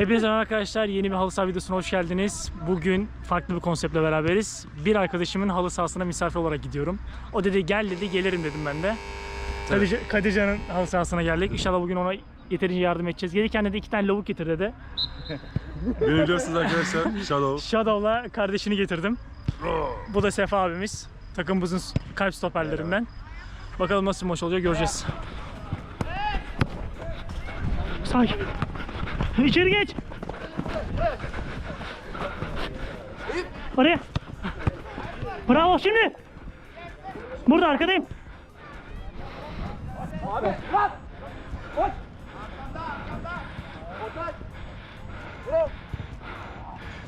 Hepinize merhaba arkadaşlar. Yeni bir halı saha videosuna hoş geldiniz. Bugün farklı bir konseptle beraberiz. Bir arkadaşımın halı sahasına misafir olarak gidiyorum. O dedi gel dedi gelirim dedim ben de. Kadirce, Kadircan'ın halı sahasına geldik. İnşallah bugün ona yeterince yardım edeceğiz. Gelirken de iki tane lavuk getir dedi. Beni biliyorsunuz arkadaşlar Shadow. Shadow'la kardeşini getirdim. Bu da Sefa abimiz. Takımımızın kalp stoperlerinden. Bakalım nasıl bir maç olacak göreceğiz. Sakin. İçeri geç. Oraya. Bravo şimdi. Burada arkadayım.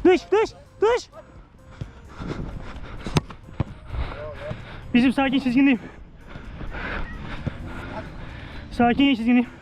Dış dış dış. Bizim sakin çizgindeyim. Sakin çizgindeyim.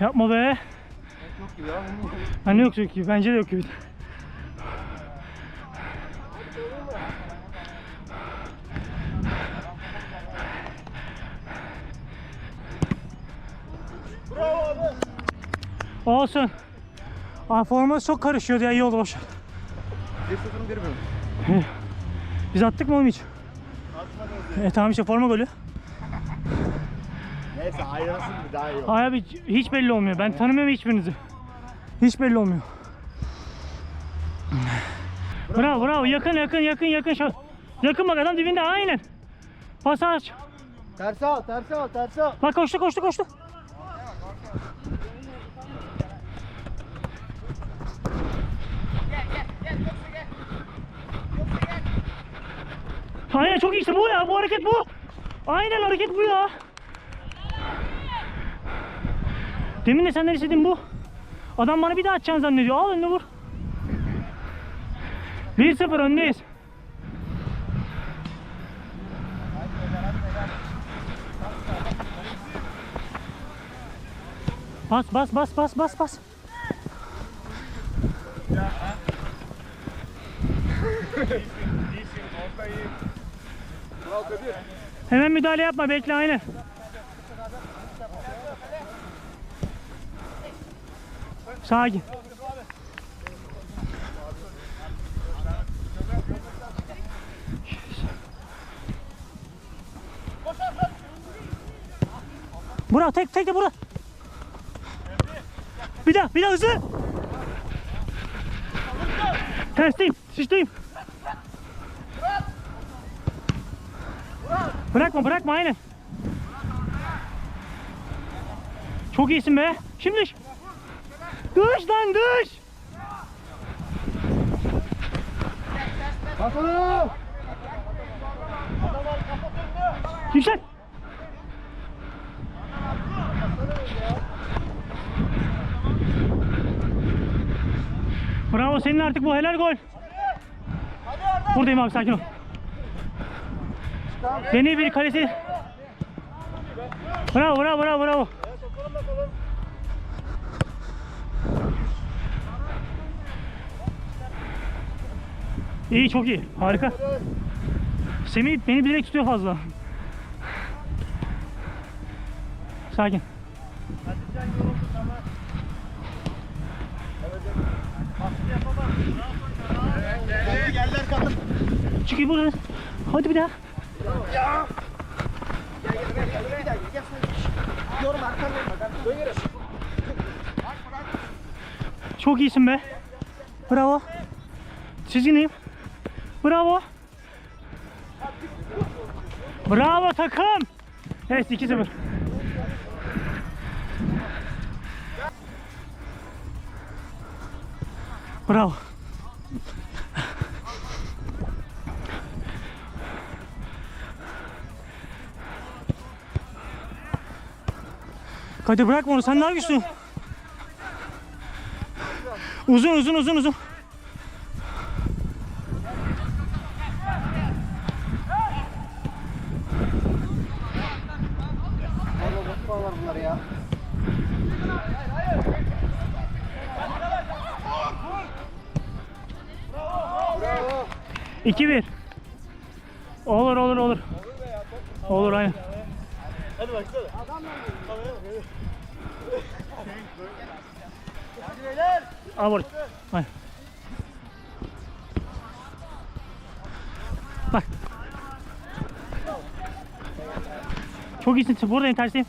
Yapma be. Hani yok yok gibi. Bence de yok gibi. Olsun. Aa, forması çok karışıyordu ya iyi oldu boş. ver. 1-0 1 mi? Biz attık mı oğlum hiç? E tamam işte forma golü. Neyse ayrılsın bir daha iyi olur. Ay abi hiç belli olmuyor. Ben tanımıyorum hiçbirinizi. Hiç belli olmuyor. Bravo bravo yakın yakın yakın yakın şu. Yakın bak adam dibinde aynen. Pas aç. Tersi al, tersi al, tersi al. Bak koştu koştu koştu. Aynen çok iyi işte bu ya bu hareket bu. Aynen hareket bu ya. Demin de senden istediğim bu. Adam bana bir daha atacağını zannediyor. Al önüne vur. 1-0 öndeyiz. Bas bas bas bas bas bas. Hemen müdahale yapma bekle aynen. Sakin. Bura tek tek de bura. Bir daha bir daha hızlı. Tersteyim sıçtayım. Bırakma bırakma aynen. Çok iyisin be. Şimdi düş. Lan düş. Onu. Yüksel. Bravo senin artık bu helal gol. Buradayım abi sakin ol. Deney bir kalesi. Bravo bravo bravo bravo. İyi çok iyi harika. Semih beni bilerek tutuyor fazla. Sakin. Çıkıyor buradan. Hadi bir daha. Yere. Çok iyisin be. Bravo. Çizgineyim. Bravo. Bravo takım. Evet 2-0. Bravo. Hadi bırakma onu sen daha güçlüsün. Uzun uzun uzun uzun. Bakmalar bunlar ya. 2-1. Olur olur olur. Olur aynen. Hadi baksana. Hadi beyler. Al vur. Aynen. Bak. Çok iyisin. Buradayım tersteyim.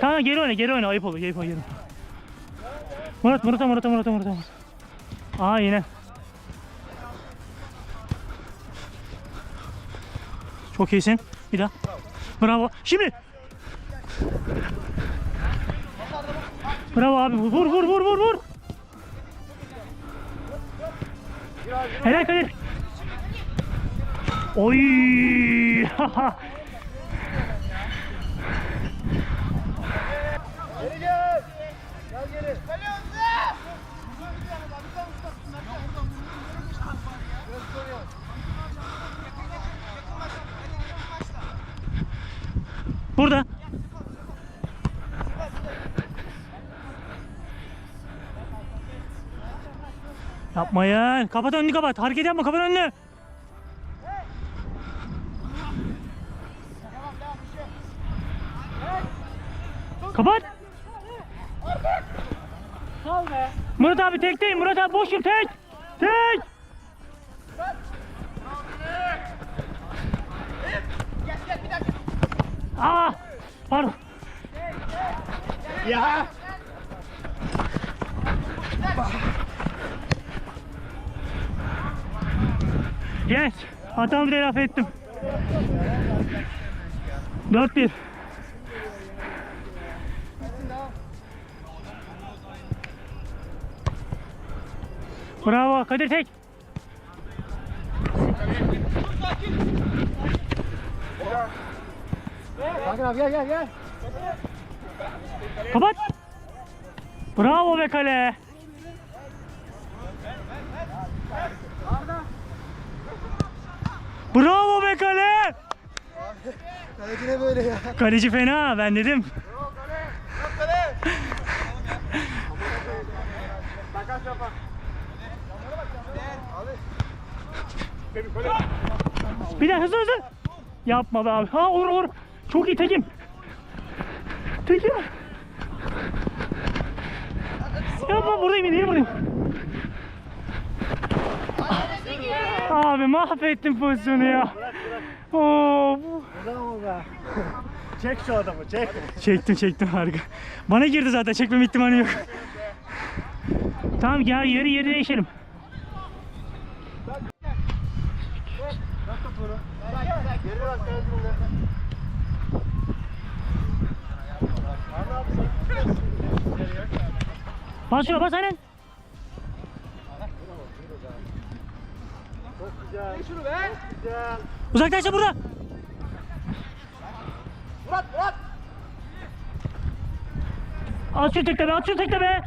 Tamam geri oyna geri oyna ayıp olur ayıp olur geri. Murat Murat'a Murat'a Murat'a Murat'a. Aa yine. Çok iyisin. Bir daha. Bravo. Şimdi. Bravo abi. Vur vur vur vur vur. Helal Kadir. Oy. Burada. Yapmayın. Kapat önünü kapat. Hareket yapma. Kapat önünü. Kapat. Murat abi tek değil. Murat abi boşum tek. Tek. Aa, pardon. Ya. Yes. Hatamı telafi ettim. 4-1. Bravo Kadir tek. Sakin abi gel gel gel. Kapat. Bravo be kale. Bravo be kale. Kaleci ne böyle ya? Kaleci fena ben dedim. Bir daha hızlı hızlı. Yapma be abi. Ha olur olur. Çok iyi Tekim. Tekim. Yapma buradayım yine buradayım. Abi mahvettin pozisyonu ya. Oo, çek şu adamı çek. Çektim çektim harika. Bana girdi zaten çekmem ihtimali yok. Tamam gel yeri yeri değişelim. Geri bak Bas şuna bas aynen. Güzel. şunu be. Güzel. Uzaklaşsa burada. Murat Murat. At şu tekte be at şu tekte be.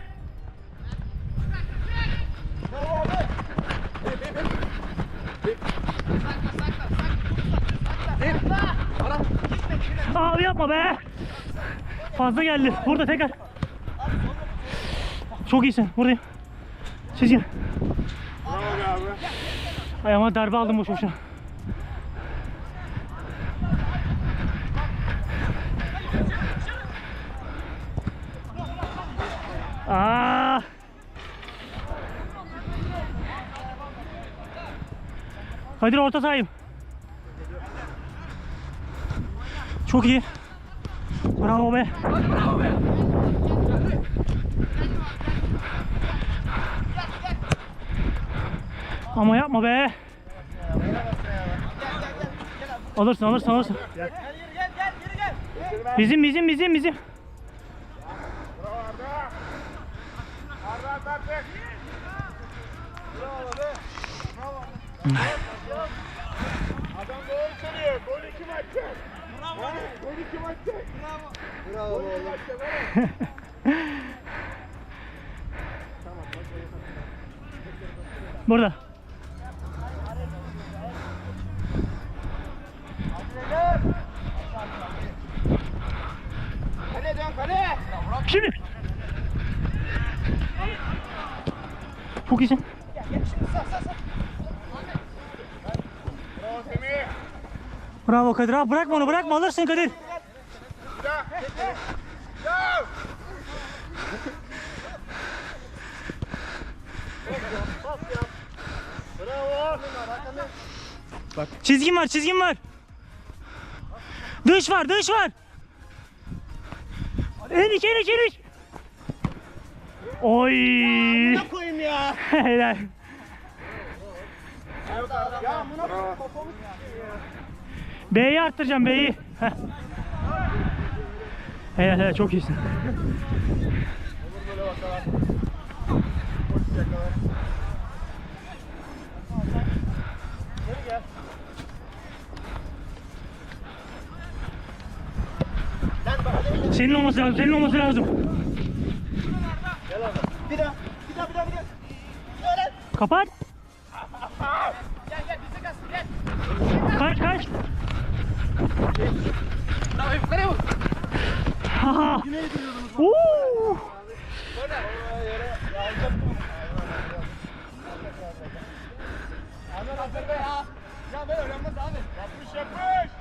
Abi yapma be. Fazla geldi. Burada tekrar. Çok iyisin. Buradayım. Siz gel. Ayağıma darbe aldım boş boşuna. Aa! Kadir orta sahayım. Çok iyi. Bravo be. Ama yapma be. Alırsın alırsın alırsın. Gel gel gel geri gel. Bizim bizim bizim bizim. Bravo be. Bravo. Adam doğru söylüyor. Bravo oğlum. Burada. Kale dön kale. Şimdi. Çok iyisin. Bravo Bravo Kadir abi bırakma onu bırakma alırsın Kadir. Bravo. Çizgin var çizgin var. Dış var dış var. Enik enik enik. Oy. Ne koyayım ya? Helal. Ya buna kafamı B'yi arttıracağım B'yi. Helal helal çok iyisin. Senin olması lazım, senin olması lazım. Bir daha. Bir daha bir daha bir daha. Kapat. Gel gel bize kalsın gel. Kaç kaç. Bravo yukarı vur. Ha. Uuu. Hemen hazır be ya. Ya böyle oynanmaz abi. Yapmış yapmış.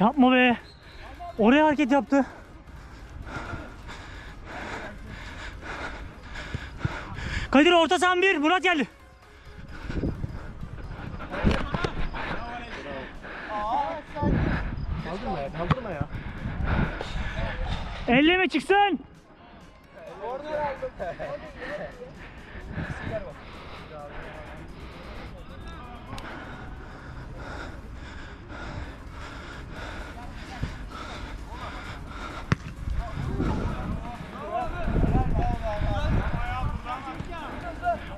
Yapma be. Oraya hareket yaptı. Kadir orta sahan bir. Murat geldi. Ya kaldırma ya. Elleme çıksın. Korner aldım.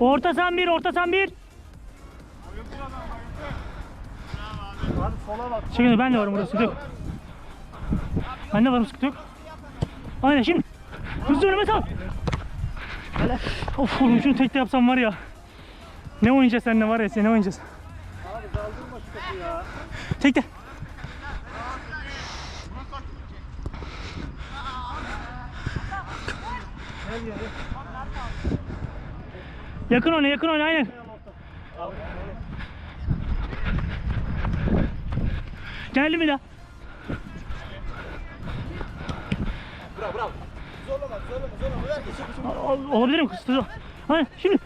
Orta sahan bir. Orta sahan bir. Abi sola bak. Şimdi ben de varım burada yok. Ben de varım sıkıntı yok. Aynen şimdi. Hızlı önüme sal. Of oğlum şunu tekte yapsam var ya. Ne oynayacağız seninle var ya sen ne oynayacağız. Abi kaldırma şu topu ya. Tekte. Yakın oyna yakın oyna aynen. Geldi mi daha? Bravo bravo. Zorlama zorlama zorlama. Ver geçip geçip. Ol- Olabilir mi kız? Aynen şimdi.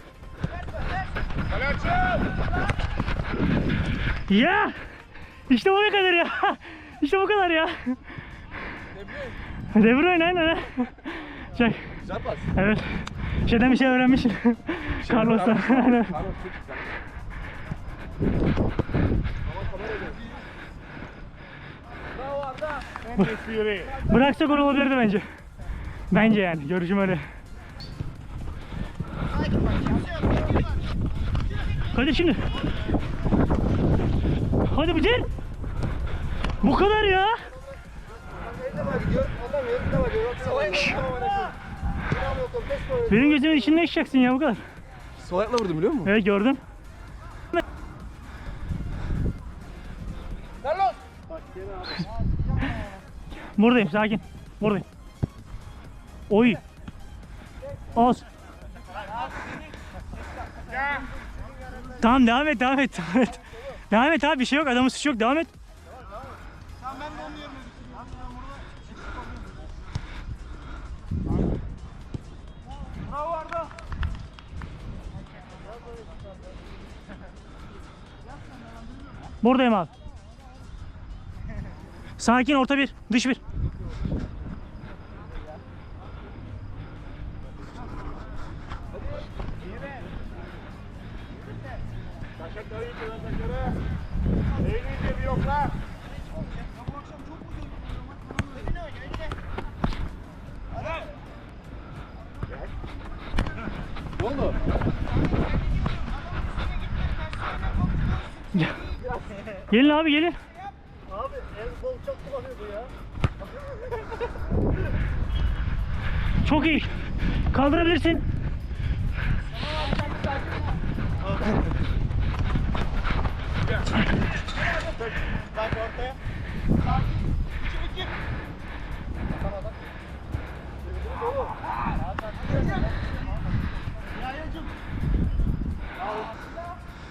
Ya! İşte bu kadar ya. İşte bu kadar ya. De Bruyne aynen ha. Şey, Güzel pas. evet. Şeyden bir şey öğrenmişim. Carlos'tan. Aynen. Bravo Bıraksa gol olabilirdi bence. Bence yani. Görüşüm öyle. Hadi şimdi. Hadi bitir. Bu kadar ya. Benim gözümün içinde yaşayacaksın ya bu kadar. Sol ayakla vurdum biliyor musun? Evet gördüm. Buradayım sakin. Buradayım. Oy. Olsun. Tamam devam et devam et devam et. Devam et abi bir şey yok adamın suçu yok devam et. Tamam ben de onu Arda. Buradayım abi. Sakin orta bir dış bir. Gelin abi gelin. Abi el bol çok kullanıyordu ya. Çok iyi. Kaldırabilirsin. Bak ortaya.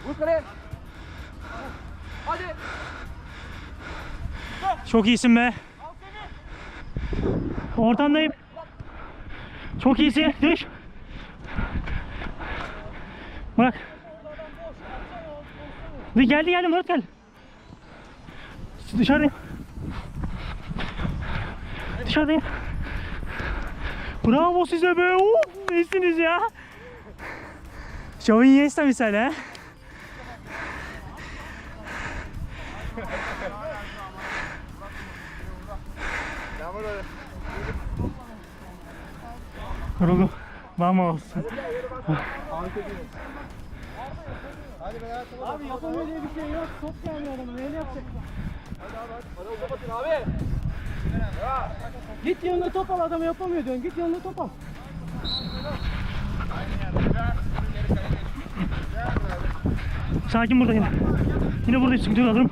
Vur kaleye. Çok iyisin be. Ortandayım. Çok iyisin. Düş. Bırak. Geldi geldi Murat geldi. Dışarıdayım. Dışarıdayım. Bravo size be. Uf, iyisiniz ya. Şovun Iniesta misali ha. Yoruldum. Hayatım. Abi yapamıyor diye bir şey yok. Top gelmiyor adamın. Neyle yapacak? Hadi abi hadi. Hadi uzatın abi. Git yanına top al adamı yapamıyor diyorsun. Git yanına top al. Sakin burada yine. Yine buradayım sıkıntı alırım.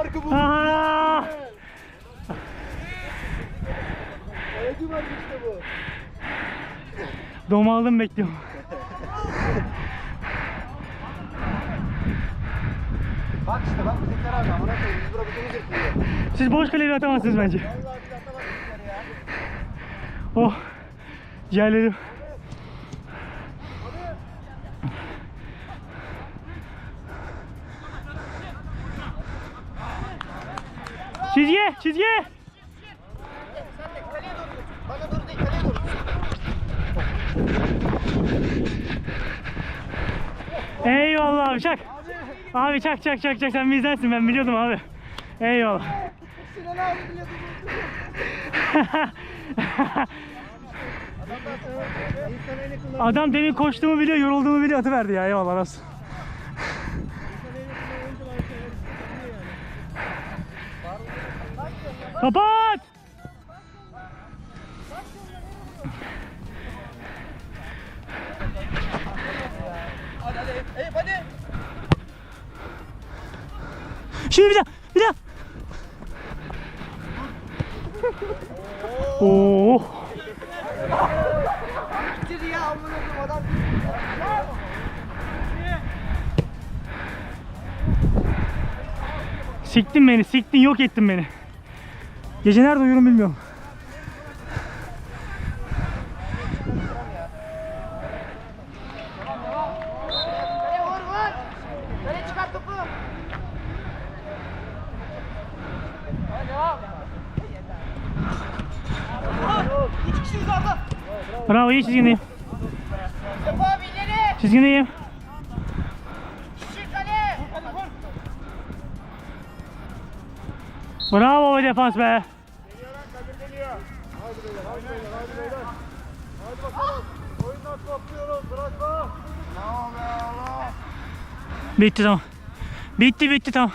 farkı bu. Teknoloji farkı işte bu. Dom aldım bekliyorum. Kaleyi atamazsınız bence. Oh. Ciğerlerim. Çizgiye, çizgiye. Eyvallah abi çak. Abi çak çak çak çak sen bizdensin ben biliyordum abi. Eyvallah. Adam demin koştuğumu biliyor, yorulduğumu biliyor atıverdi ya eyvallah olsun. Kapat! Şimdi bir daha, beni, siktin, yok ettin beni. Gece nerede uyurum bilmiyorum. Bravo, iyi çizgindeyim. Çizgindeyim. Bravo be defans be. Geliyor lan Kadir geliyor. Hadi beyler hadi beyler hadi beyler. Hadi bakalım. Oyundan Bitti tamam. Bitti bitti tamam.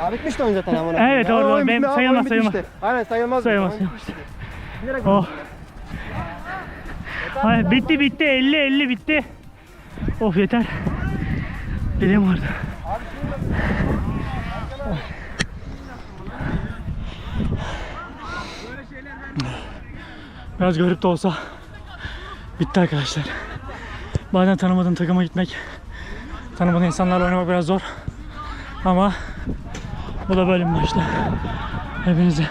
Abi bitmişti oyun zaten ama. Evet, doğru, doğru. Benim sayılmaz, sayılmaz. Aynen sayılmaz. Sayılmaz, Oyun sayılmaz. Oh. Hayır, bitti bitti 50 50 bitti. Of yeter. Elim vardı. Biraz garip de olsa bitti arkadaşlar. Bazen tanımadığın takıma gitmek, tanımadığın insanlarla oynamak biraz zor. Ama bu da bölüm işte. Hepinizi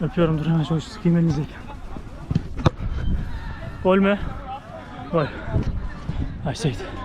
öpüyorum. Dur hemen çok sıkayım elinizi. Gol mü? Gol. Saved.